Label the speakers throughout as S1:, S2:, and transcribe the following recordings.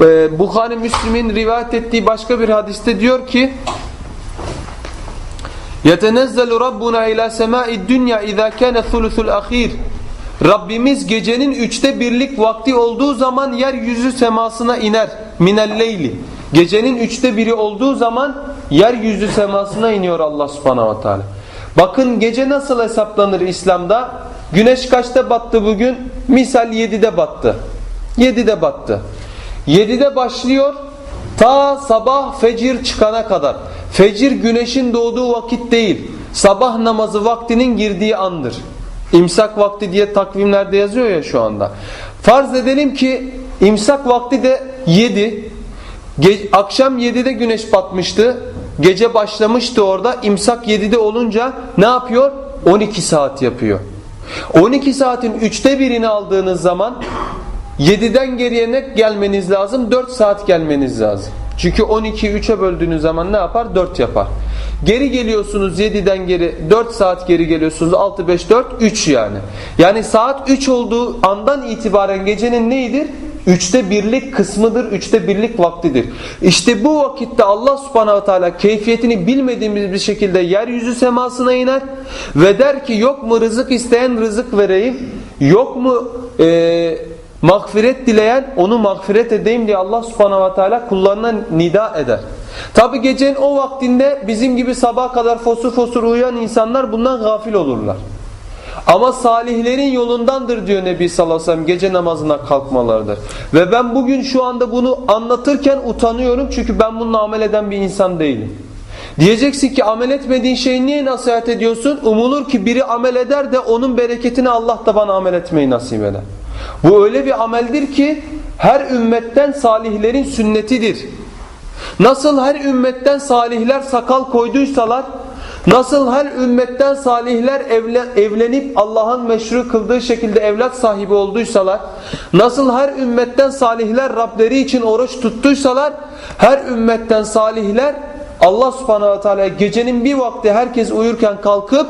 S1: e, Bukhari Müslim'in rivayet ettiği başka bir hadiste diyor ki يَتَنَزَّلُ رَبُّنَا اِلَى سَمَاءِ الدُّنْيَا اِذَا كَانَ ثُلُثُ الْأَخِيرِ Rabbimiz gecenin üçte birlik vakti olduğu zaman yeryüzü semasına iner. Minelleyli. Gecenin üçte biri olduğu zaman yeryüzü semasına iniyor Allah subhanahu wa ta'ala. Bakın gece nasıl hesaplanır İslam'da? Güneş kaçta battı bugün? Misal 7'de battı. 7'de battı. 7'de başlıyor ta sabah fecir çıkana kadar. Fecir güneşin doğduğu vakit değil. Sabah namazı vaktinin girdiği andır. İmsak vakti diye takvimlerde yazıyor ya şu anda. Farz edelim ki imsak vakti de 7. Ge akşam 7'de güneş batmıştı. Gece başlamıştı orada. İmsak 7'de olunca ne yapıyor? 12 saat yapıyor. 12 saatin üçte birini aldığınız zaman 7'den geriye ne gelmeniz lazım? 4 saat gelmeniz lazım. Çünkü 12'yi 3'e böldüğünüz zaman ne yapar? 4 yapar. Geri geliyorsunuz 7'den geri 4 saat geri geliyorsunuz 6 5 4 3 yani. Yani saat 3 olduğu andan itibaren gecenin neyidir? Üçte birlik kısmıdır, üçte birlik vaktidir. İşte bu vakitte Allah subhanahu teala keyfiyetini bilmediğimiz bir şekilde yeryüzü semasına iner ve der ki yok mu rızık isteyen rızık vereyim, yok mu e, mağfiret dileyen onu mağfiret edeyim diye Allah subhanahu ve teala kullarına nida eder. Tabi gecenin o vaktinde bizim gibi sabaha kadar fosur fosur uyuyan insanlar bundan gafil olurlar. Ama salihlerin yolundandır diyor Nebi sallallahu aleyhi ve sellem gece namazına kalkmalarıdır. Ve ben bugün şu anda bunu anlatırken utanıyorum çünkü ben bununla amel eden bir insan değilim. Diyeceksin ki amel etmediğin şeyi niye nasihat ediyorsun? Umulur ki biri amel eder de onun bereketini Allah da bana amel etmeyi nasip eder. Bu öyle bir ameldir ki her ümmetten salihlerin sünnetidir. Nasıl her ümmetten salihler sakal koyduysalar, nasıl her ümmetten salihler evlenip Allah'ın meşru kıldığı şekilde evlat sahibi olduysalar, nasıl her ümmetten salihler Rableri için oruç tuttuysalar, her ümmetten salihler Allah subhanahu teala gecenin bir vakti herkes uyurken kalkıp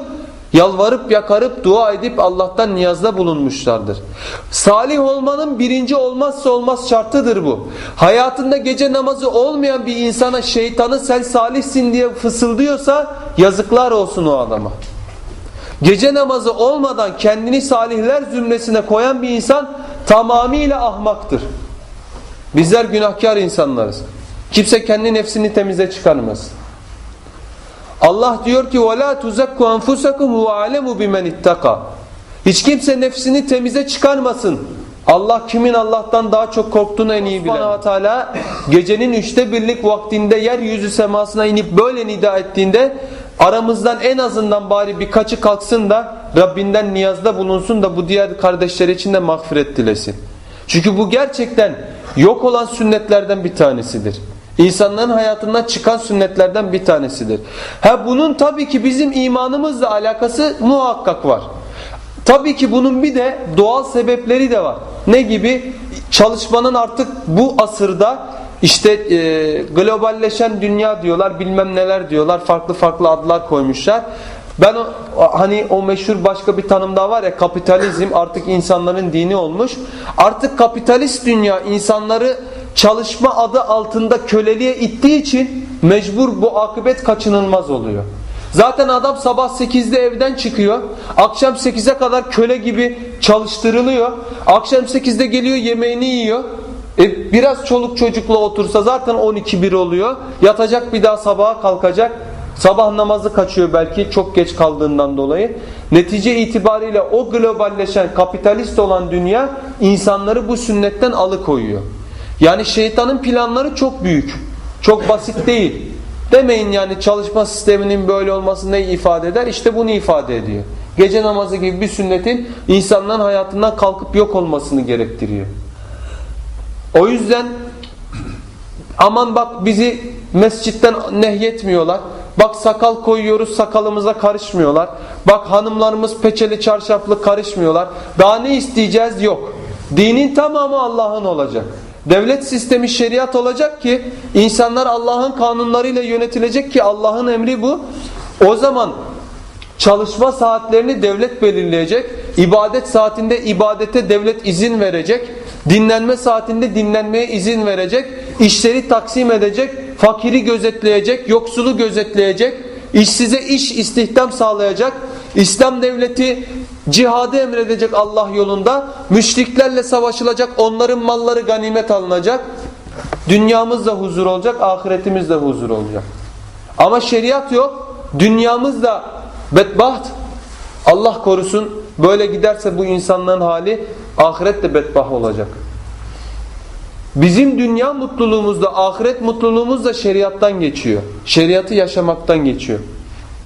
S1: Yalvarıp yakarıp dua edip Allah'tan niyazda bulunmuşlardır. Salih olmanın birinci olmazsa olmaz şartıdır bu. Hayatında gece namazı olmayan bir insana şeytanı sen salihsin diye fısıldıyorsa yazıklar olsun o adama. Gece namazı olmadan kendini salihler zümresine koyan bir insan tamamıyla ahmaktır. Bizler günahkar insanlarız. Kimse kendi nefsini temize çıkarmaz. Allah diyor ki وَلَا تُزَكُّ أَنْفُسَكُمْ وَعَلَمُ بِمَنِ اتَّقَى Hiç kimse nefsini temize çıkarmasın. Allah kimin Allah'tan daha çok korktuğunu en iyi bilen. Allah Teala gecenin üçte birlik vaktinde yeryüzü semasına inip böyle nida ettiğinde aramızdan en azından bari birkaçı kalksın da Rabbinden niyazda bulunsun da bu diğer kardeşler için de mağfiret dilesin. Çünkü bu gerçekten yok olan sünnetlerden bir tanesidir. İnsanların hayatından çıkan sünnetlerden bir tanesidir. Ha bunun tabii ki bizim imanımızla alakası muhakkak var. Tabii ki bunun bir de doğal sebepleri de var. Ne gibi? Çalışmanın artık bu asırda işte e, globalleşen dünya diyorlar, bilmem neler diyorlar, farklı farklı adlar koymuşlar. Ben o, hani o meşhur başka bir tanım daha var ya kapitalizm artık insanların dini olmuş. Artık kapitalist dünya insanları çalışma adı altında köleliğe ittiği için mecbur bu akıbet kaçınılmaz oluyor. Zaten adam sabah 8'de evden çıkıyor. Akşam 8'e kadar köle gibi çalıştırılıyor. Akşam 8'de geliyor yemeğini yiyor. E, biraz çoluk çocukla otursa zaten 12-1 oluyor. Yatacak bir daha sabaha kalkacak. Sabah namazı kaçıyor belki çok geç kaldığından dolayı. Netice itibariyle o globalleşen kapitalist olan dünya insanları bu sünnetten alıkoyuyor. Yani şeytanın planları çok büyük. Çok basit değil. Demeyin yani çalışma sisteminin böyle olması ne ifade eder? İşte bunu ifade ediyor. Gece namazı gibi bir sünnetin insanların hayatından kalkıp yok olmasını gerektiriyor. O yüzden aman bak bizi mescitten nehyetmiyorlar. Bak sakal koyuyoruz sakalımıza karışmıyorlar. Bak hanımlarımız peçeli çarşaflı karışmıyorlar. Daha ne isteyeceğiz yok. Dinin tamamı Allah'ın olacak. Devlet sistemi şeriat olacak ki insanlar Allah'ın kanunlarıyla yönetilecek ki Allah'ın emri bu. O zaman çalışma saatlerini devlet belirleyecek. İbadet saatinde ibadete devlet izin verecek. Dinlenme saatinde dinlenmeye izin verecek, işleri taksim edecek, fakiri gözetleyecek, yoksulu gözetleyecek, işsize iş istihdam sağlayacak, İslam devleti cihadı emredecek Allah yolunda, müşriklerle savaşılacak, onların malları ganimet alınacak, dünyamızda huzur olacak, ahiretimizde huzur olacak. Ama şeriat yok, dünyamız da bedbaht, Allah korusun böyle giderse bu insanların hali ahiret de bedbaht olacak. Bizim dünya mutluluğumuz da ahiret mutluluğumuz da şeriattan geçiyor. Şeriatı yaşamaktan geçiyor.